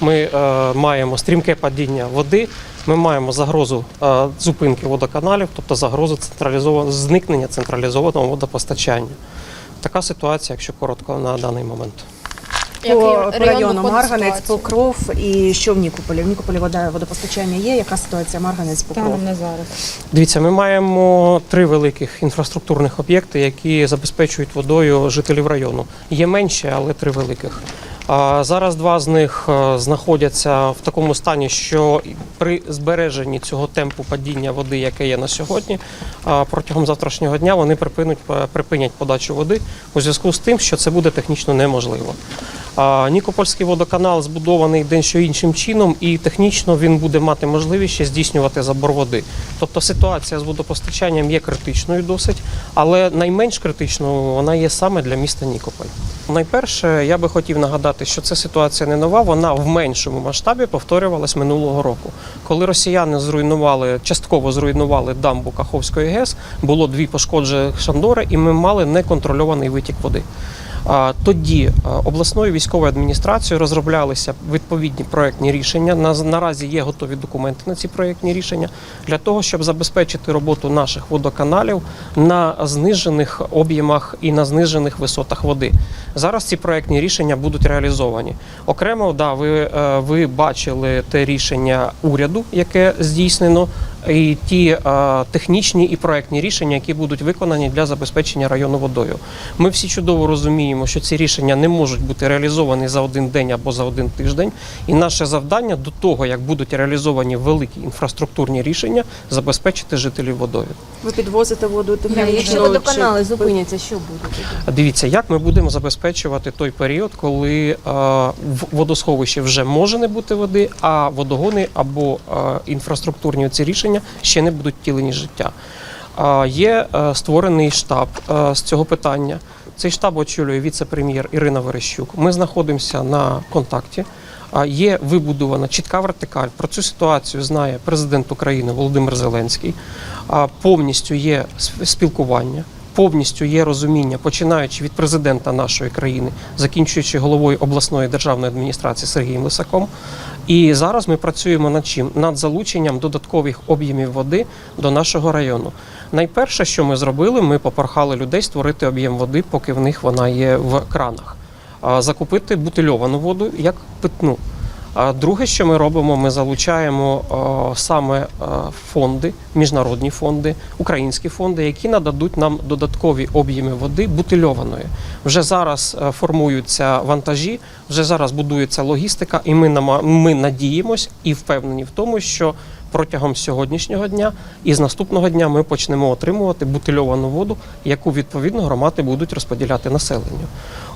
ми е, маємо стрімке падіння води, ми маємо загрозу е, зупинки водоканалів, тобто загрозу централізованого зникнення централізованого водопостачання. Така ситуація, якщо коротко на даний момент. По, по району Марганець. Покров і що в Нікополі? В Нікополі вода водопостачання є. Яка ситуація Марганець, Покров? На зараз. Дивіться, ми маємо три великих інфраструктурних об'єкти, які забезпечують водою жителів району. Є менші, але три великих. Зараз два з них е, знаходяться в такому стані, що при збереженні цього темпу падіння води, яке є на сьогодні, протягом завтрашнього дня вони припинуть припинять подачу води у зв'язку з тим, що це буде технічно неможливо. Нікопольський водоканал збудований дещо іншим чином, і технічно він буде мати можливість ще здійснювати забор води. Тобто ситуація з водопостачанням є критичною досить, але найменш критичною вона є саме для міста Нікополь. Найперше, я би хотів нагадати, що ця ситуація не нова, вона в меншому масштабі повторювалась минулого року. Коли росіяни зруйнували, частково зруйнували дамбу Каховської ГЕС, було дві пошкоджених шандори, і ми мали неконтрольований витік води. Тоді обласною військовою адміністрацією розроблялися відповідні проектні рішення. Наразі є готові документи на ці проектні рішення для того, щоб забезпечити роботу наших водоканалів на знижених об'ємах і на знижених висотах води. Зараз ці проектні рішення будуть реалізовані. Окремо, да, ви, е, ви бачили те рішення уряду, яке здійснено, і ті е, технічні і проектні рішення, які будуть виконані для забезпечення району водою. Ми всі чудово розуміємо, що ці рішення не можуть бути реалізовані за один день або за один тиждень. І наше завдання до того, як будуть реалізовані великі інфраструктурні рішення, забезпечити жителів водою. Ви підвозите воду технічно? Якщо водоканали зупиняться, що буде? Дивіться, як ми будемо забезпечувати той період, коли е, в водосховищі вже може не бути води, а водогони або е, інфраструктурні ці рішення ще не будуть втілені життя. Е, є е, створений штаб е, з цього питання. Цей штаб очолює віце-прем'єр Ірина Верещук. Ми знаходимося на контакті. Є вибудована чітка вертикаль. Про цю ситуацію знає президент України Володимир Зеленський. Повністю є спілкування, повністю є розуміння, починаючи від президента нашої країни, закінчуючи головою обласної державної адміністрації Сергієм Лисаком. І зараз ми працюємо над чим? Над залученням додаткових об'ємів води до нашого району. Найперше, що ми зробили, ми попрохали людей створити об'єм води, поки в них вона є в кранах. Закупити бутильовану воду як питну. Друге, що ми робимо, ми залучаємо саме фонди, міжнародні фонди, українські фонди, які нададуть нам додаткові об'єми води бутильованої. Вже зараз е, формуються вантажі, вже зараз будується логістика, і ми ми надіємось і впевнені в тому, що протягом сьогоднішнього дня і з наступного дня ми почнемо отримувати бутильовану воду, яку відповідно громади будуть розподіляти населенню.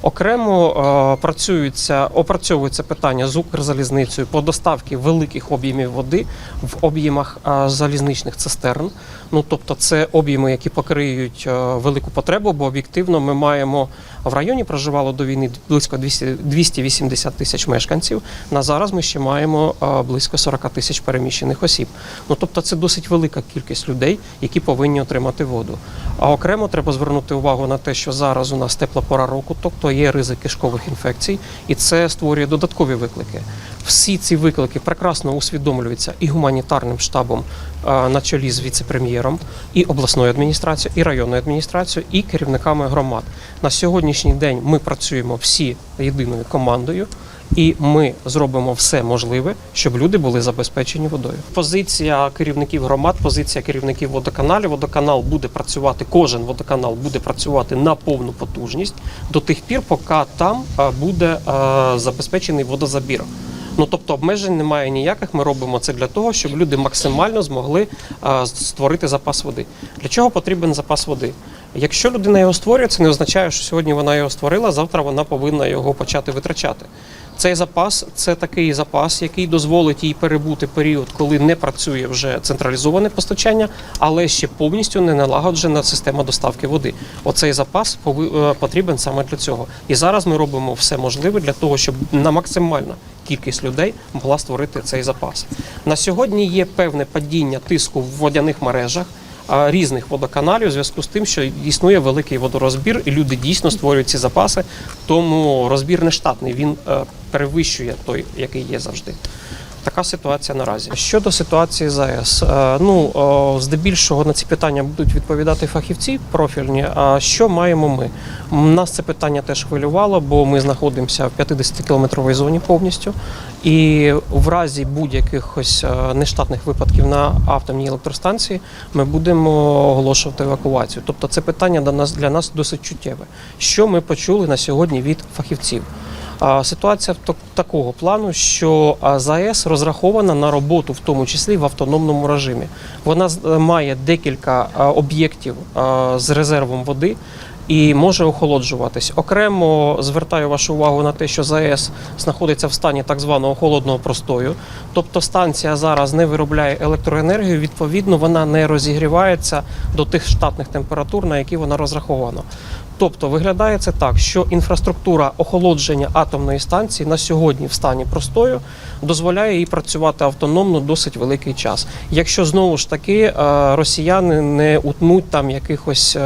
Окремо е, працюється, опрацьовується питання з Укрзалізницею по доставці великих об'ємів води в об'ємах е, залізничних цистерн. Ну тобто, це об'єми, які покриють е, велику потребу, бо об'єктивно ми маємо в районі проживало до війни близько 200, 280 тисяч мешканців. На зараз ми ще маємо близько 40 тисяч переміщених осіб. Ну тобто, це досить велика кількість людей, які повинні отримати воду. А окремо треба звернути увагу на те, що зараз у нас тепла пора року, тобто є ризик кишкових інфекцій, і це створює додаткові виклики. Всі ці виклики прекрасно усвідомлюються і гуманітарним штабом е, на чолі з віце-прем'єром, і обласною адміністрацією, і районною адміністрацією, і керівниками громад. На сьогоднішній день ми працюємо всі єдиною командою. І ми зробимо все можливе, щоб люди були забезпечені водою. Позиція керівників громад, позиція керівників водоканалів. Водоканал буде працювати, кожен водоканал буде працювати на повну потужність до тих пір, поки там е, буде е, забезпечений водозабір. Ну тобто обмежень немає ніяких. Ми робимо це для того, щоб люди максимально змогли створити запас води. Для чого потрібен запас води? Якщо людина його створює, це не означає, що сьогодні вона його створила, завтра вона повинна його почати витрачати. Цей запас це такий запас, який дозволить їй перебути період, коли не працює вже централізоване постачання, але ще повністю не налагоджена система доставки води. Оцей запас е, потрібен саме для цього. І зараз ми робимо все можливе для того, щоб на максимальна кількість людей могла створити цей запас. На сьогодні є певне падіння тиску в водяних мережах. Різних водоканалів у зв'язку з тим, що існує великий водорозбір, і люди дійсно створюють ці запаси. Тому розбір не штатний. Він е, перевищує той, який є завжди. Така ситуація наразі. Щодо ситуації з АЕС, е, ну здебільшого на ці питання будуть відповідати фахівці профільні. А що маємо ми? Нас це питання теж хвилювало, бо ми знаходимося в 50-кілометровій зоні повністю. І в разі будь-яких е, нештатних випадків на атомній електростанції ми будемо оголошувати евакуацію. Тобто це питання для нас досить чуттєве. Що ми почули на сьогодні від фахівців? Ситуація такого плану, що ЗАЕС розрахована на роботу, в тому числі в автономному режимі. Вона має декілька об'єктів з резервом води. І може охолоджуватись. Окремо звертаю вашу увагу на те, що ЗАЕС знаходиться в стані так званого холодного простою. Тобто станція зараз не виробляє електроенергію, відповідно, вона не розігрівається до тих штатних температур, на які вона розрахована. Тобто виглядає це так, що інфраструктура охолодження атомної станції на сьогодні в стані простою дозволяє їй працювати автономно досить великий час. Якщо знову ж таки е, росіяни не утнуть там якихось.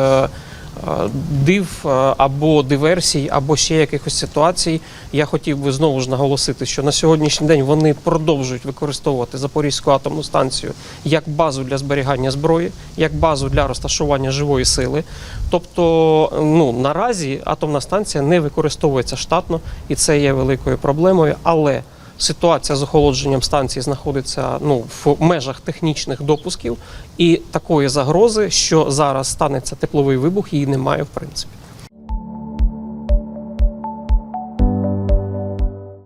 Е, Див е, або диверсій, або ще якихось ситуацій. Я хотів би знову ж наголосити, що на сьогоднішній день вони продовжують використовувати Запорізьку атомну станцію як базу для зберігання зброї, як базу для розташування живої сили. Тобто, ну наразі атомна станція не використовується штатно, і це є великою проблемою. Але ситуація з охолодженням станції знаходиться ну в межах технічних допусків, і такої загрози, що зараз станеться тепловий вибух, її немає в принципі.